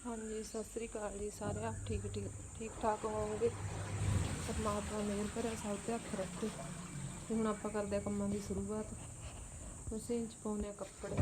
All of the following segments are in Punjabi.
ਹਾਂਜੀ, ਸਤਿ ਸ੍ਰੀ ਅਕਾਲ ਜੀ ਸਾਰੇ ਆਪ ਠੀਕ ਠੀਕ ਠੀਕ ਠਾਕ ਹੋਵੋਗੇ? ਪਰਮਾਤਮਾ ਮਿਹਰ ਕਰੇ, ਸਭ ਤੇ ਅੱਖ ਰੱਖੇ। ਤੇ ਹੁਣ ਆਪਾਂ ਕਰਦੇ ਆ ਕੰਮਾਂ ਦੀ ਸ਼ੁਰੂਆਤ। ਮਸ਼ੀਨ ਚ ਪਾਉਣੇ ਆ ਕੱਪੜੇ।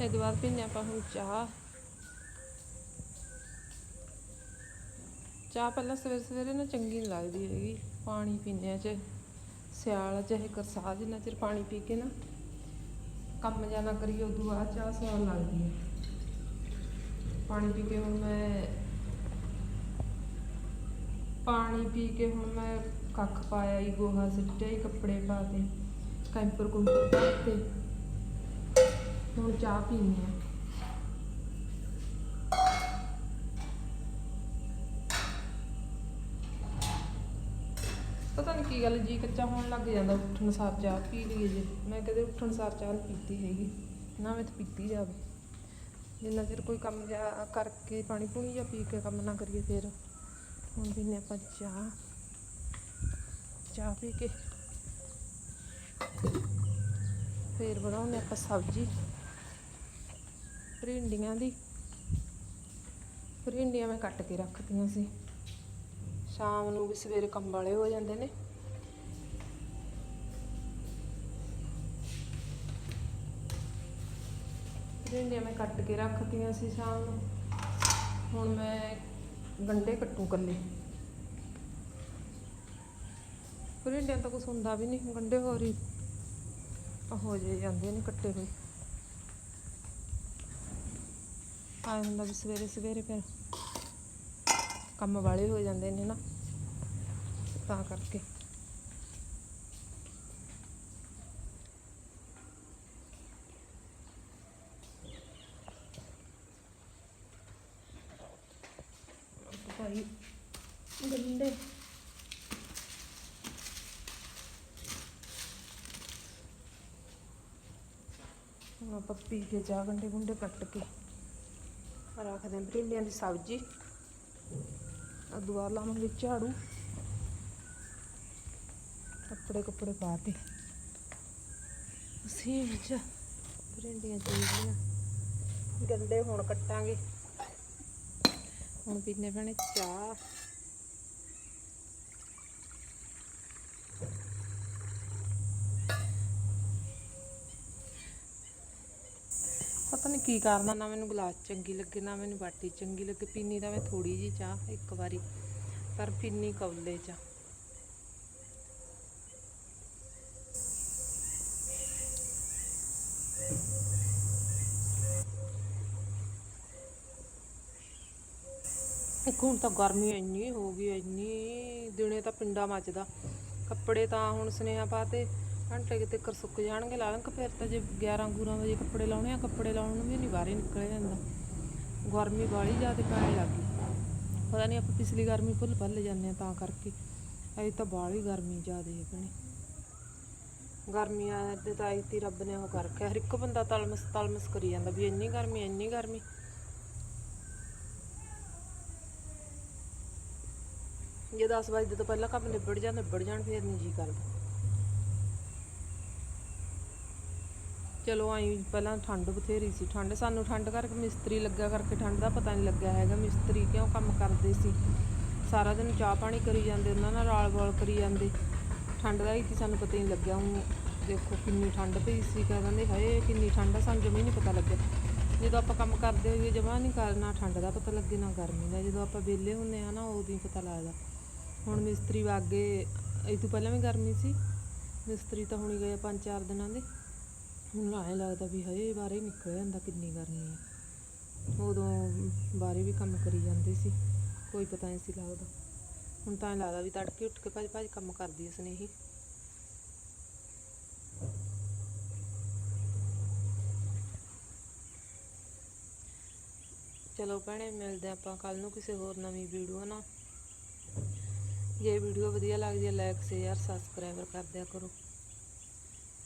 ਇਹਦੇ ਬਾਅਦ ਪੀਨੇ ਆਪਾਂ ਹੁਣ ਚਾਹ। ਚਾਹ ਪਹਿਲਾਂ ਸਵੇਰੇ ਸਵੇਰੇ ਨਾ ਚੰਗੀ ਨਹੀਂ ਲੱਗਦੀ ਹੈਗੀ, ਪਾਣੀ ਪੀਂਦੇ ਆ ਚ, ਸਿਆਲ ਚਾਹੇ ਕਰਸਾ ਜਿੰਨਾ ਚਿਰ ਪਾਣੀ ਪੀ ਕੇ ਨਾ ਕੰਮ ਜਾਂ ਨਾ ਕਰੀਏ ਉਦੋਂ ਬਾਅਦ ਚਾਹ ਸਵਾਦ ਲੱਗਦੀ ਹੈ। ਪਾਣੀ ਪੀ ਕੇ ਹੁਣ ਮੈਂ, ਪਾਣੀ ਪੀ ਕੇ ਹੁਣ ਮੈਂ ਕੱਖ ਪਾਇਆ ਹੀ, ਗੋਹਾ ਸਿੱਟਿਆ ਹੀ, ਕੱਪੜੇ ਪਾਤੇ ਕੈਂਪਰ ਕੁੰਪਰ ਪਾਤੇ ਹੁਣ ਚਾਹ ਪੀਣੀ ਹੈ। ਪਤਾ ਨਹੀਂ ਕੀ ਗੱਲ, ਜੀ ਕੱਚਾ ਹੋਣ ਲੱਗ ਜਾਂਦਾ ਉੱਠਣ ਸਾਰ ਚਾਹ ਪੀ ਲਈਏ ਜੇ। ਮੈਂ ਕਦੇ ਉੱਠਣ ਸਾਰ ਚਾਹ ਨਹੀਂ ਪੀਤੀ ਹੈਗੀ, ਨਾ ਮੈਂ ਤਾਂ ਪੀਤੀ ਜਾਵੇ। ਜਿੰਨਾ ਚਿਰ ਕੋਈ ਕੰਮ ਜਾ ਕਰਕੇ ਪਾਣੀ ਪੂਣੀ ਜਾਂ ਪੀ ਕੇ ਕੰਮ ਨਾ ਕਰੀਏ ਫਿਰ, ਹੁਣ ਪੀਨੇ ਆਪਾਂ ਚਾਹ। ਚਾਹ ਪੀ ਕੇ ਫਿਰ ਬਣਾਉਂਦੇ ਆਪਾਂ ਸਬਜ਼ੀ। ਭਿੰਡੀਆਂ ਦੀ। ਭਿੰਡੀਆਂ ਮੈਂ ਕੱਟ ਕੇ ਰੱਖਤੀਆਂ ਸੀ। ਸ਼ਾਮ ਨੂੰ ਵੀ ਸਵੇਰੇ ਕੰਮ ਵਾਲੇ ਹੋ ਜਾਂਦੇ ਨੇ। ਭਿੰਡੀਆਂ ਮੈਂ ਕੱਟ ਕੇ ਰੱਖਤੀਆਂ ਸੀ ਸ਼ਾਮ ਨੂੰ। ਹੁਣ ਮੈਂ ਗੰਡੇ ਕੱਟੂ ਕੱਲੇ ਭਿੰਡੀਆਂ ਤਾਂ ਕੁਛ ਹੁੰਦਾ ਵੀ ਨਹੀਂ, ਗੰਡੇ ਹੋਰ ਹੀ। ਹੋ ਜੇ ਜਾਂਦੇ ਨੇ ਕੱਟੇ ਹੋਏ। ਆਏ ਹੁੰਦਾ ਵੀ ਸਵੇਰੇ ਸਵੇਰੇ ਫਿਰ। ਕੰਮ ਵਾਲੇ ਹੋ ਜਾਂਦੇ ਨੇ ਨਾ ਤਾਂ ਕਰਕੇ। ਭਾਈ ਹੁਣ ਆਪਾਂ ਪੀ ਕੇ ਚਾਹ ਗੰਡੇ ਗੁੰਡੇ ਕੱਟ ਕੇ। ਰੱਖਦੇ ਹਾਂ ਭਿੰਡੀਆਂ ਦੀ ਸਬਜ਼ੀ। ਆ ਦੁਆ ਲਾਵਾਂਗੇ ਝਾੜੂ। ਕੱਪੜੇ ਕੱਪੜੇ ਪਾ ਕੇ। ਅਸੀਂ ਵਿੱਚ ਭਿੰਡੀਆਂ ਚਾਹੀਦੀਆਂ ਗੰਡੇ ਹੁਣ ਕੱਟਾਂਗੇ। ਹੁਣ ਪੀਨੇ ਪੈਣੇ ਚਾਹ। ਪਤਾ ਨਹੀਂ ਕੀ ਕਰਨਾ ਨਾ ਮੈਨੂੰ ਗਲਾਸ ਚੰਗੀ ਲੱਗੇ, ਨਾ ਮੈਨੂੰ ਬਾਟੀ ਚੰਗੀ ਲੱਗੇ ਪੀਣੀ ਤਾਂ ਮੈਂ ਥੋੜੀ ਜੀ ਚਾਹ ਇੱਕ ਵਾਰੀ, ਪਰ ਪੀਨੀ ਕੌਲੇ ਚ ਇੱਕ ਹੁਣ ਤਾਂ ਗਰਮੀ ਇੰਨੀ ਹੋ ਗਈ, ਇੰਨੀ ਦਿਨੇ ਤਾਂ ਪਿੰਡਾ ਮੱਚਦਾ, ਕੱਪੜੇ ਤਾਂ ਹੁਣ ਸੁਨੇਹਾ ਪਾਤੇ ਘੰਟੇ ਕਿਤੇ ਕਰ ਸੁੱਕ ਜਾਣਗੇ ਲਾ ਲਾਂਗੇ ਫਿਰ ਤਾਂ ਜੇ 11 ਗੁਰਾਂ ਵਜੇ ਕੱਪੜੇ ਲਾਉਣੇ ਆ, ਕੱਪੜੇ ਲਾਉਣ ਨੂੰ ਵੀ ਨਹੀਂ ਬਾਹਰ ਨਿਕਲ ਜਾਂਦਾ। ਗਰਮੀ ਬਾਹਲੀ ਜ਼ਿਆਦਾ ਪੈਣ ਲੱਗ ਗਈ। ਪਤਾ ਨਹੀਂ ਆਪਾਂ ਪਿਛਲੀ ਗਰਮੀ ਭੁੱਲ ਭੱਲ ਜਾਂਦੇ ਆ ਤਾਂ ਕਰਕੇ। ਅਜੇ ਤਾਂ ਬਾਹਲੀ ਗਰਮੀ ਜ਼ਿਆਦਾ ਹੈ ਭੈਣੇ। ਗਰਮੀਆਂ ਦੇ ਤਾਂ ਆਈ ਰੱਬ ਨੇ ਉਹ ਕਰ ਰੱਖਿਆ ਹਰ ਇੱਕ ਬੰਦਾ ਤਲਮਸ ਤਲਮਸ ਕਰੀ ਜਾਂਦਾ ਵੀ ਇੰਨੀ ਗਰਮੀ ਇੰਨੀ ਗਰਮੀ। ਜੇ 10 ਵਜੇ ਤੋਂ ਪਹਿਲਾਂ ਕੰਮ ਨਿਬੜ ਜਾ ਨਿਬੜ ਜਾਣ, ਫਿਰ ਨਹੀਂ ਜੀ ਕਰਦਾ। ਚਲੋ ਆਈ ਪਹਿਲਾਂ ਠੰਡ ਬਥੇਰੀ ਸੀ, ਠੰਡ ਸਾਨੂੰ ਠੰਡ ਕਰਕੇ ਮਿਸਤਰੀ ਲੱਗਾ ਕਰਕੇ ਠੰਡ ਦਾ ਪਤਾ ਨਹੀਂ ਲੱਗਿਆ ਹੈਗਾ, ਮਿਸਤਰੀ ਕਿਉਂ ਕੰਮ ਕਰਦੇ ਸੀ? ਸਾਰਾ ਦਿਨ ਚਾਹ ਪਾਣੀ ਕਰੀ ਜਾਂਦੇ, ਉਹਨਾਂ ਨਾਲ ਰਾਲ ਵਾਲ ਕਰੀ ਜਾਂਦੇ। ਠੰਡ ਦਾ ਹੀ ਸੀ ਸਾਨੂੰ ਪਤਾ ਹੀ ਨਹੀਂ ਲੱਗਿਆ, ਹੁਣ ਦੇਖੋ ਕਿੰਨੀ ਠੰਡ ਪਈ ਸੀ ਕਹਿੰਦੇ ਹਾਏ ਕਿੰਨੀ ਠੰਡ ਆ, ਸਾਨੂੰ ਜਮੀ ਨਹੀਂ ਪਤਾ ਲੱਗਿਆ। ਜਦੋਂ ਆਪਾਂ ਕੰਮ ਕਰਦੇ ਹੋਈਏ ਜਮਾ ਨਹੀਂ ਕਰਨਾ, ਠੰਡ ਦਾ ਪਤਾ ਲੱਗੇ ਨਾ ਗਰਮੀ ਦਾ, ਜਦੋਂ ਆਪਾਂ ਵਿਹਲੇ ਹੁੰਦੇ ਆ ਨਾ, ਉਦੋਂ ਹੀ ਪਤਾ ਲੱਗਦਾ। ਹੁਣ ਮਿਸਤਰੀ ਵਾਗੇ, ਇਹ ਤੋਂ ਪਹਿਲਾਂ ਵੀ ਗਰਮੀ ਸੀ, ਮਿਸਤਰੀ ਤਾਂ ਹੁਣੀ ਗਏ ਪੰਜ ਚਾਰ ਦਿਨਾਂ ਦੇ। ਹੁਣ ਐਂ ਲੱਗਦਾ ਵੀ ਹਏ ਬਾਹਰ ਹੀ ਨਿਕਲ ਜਾਂਦਾ ਕਿੰਨੀ ਗਰਮੀ ਹੈ ਉਦੋਂ ਬਾਹਰੇ ਵੀ ਕੰਮ ਕਰੀ ਜਾਂਦੇ ਸੀ, ਕੋਈ ਪਤਾ ਨਹੀਂ ਸੀ ਲੱਗਦਾ। ਹੁਣ ਤਾਂ ਐਂ ਲੱਗਦਾ ਵੀ ਤੜਕੇ ਉੱਠ ਕੇ ਭੱਜ ਭੱਜ ਕੰਮ ਕਰਦੀ ਐ ਸਨੇਹੀ। ਚਲੋ ਭੈਣੇ, ਮਿਲਦੇ ਆਪਾਂ ਕੱਲ ਨੂੰ ਕਿਸੇ ਹੋਰ ਨਵੀਂ ਵੀਡੀਓ ਨਾਲ। ਜੇ ਵੀਡੀਓ ਵਧੀਆ ਲੱਗਦੀ ਹੈ ਲਾਈਕ ਸ਼ੇਅਰ ਸਬਸਕ੍ਰਾਈਬਰ ਕਰ ਦਿਆ ਕਰੋ।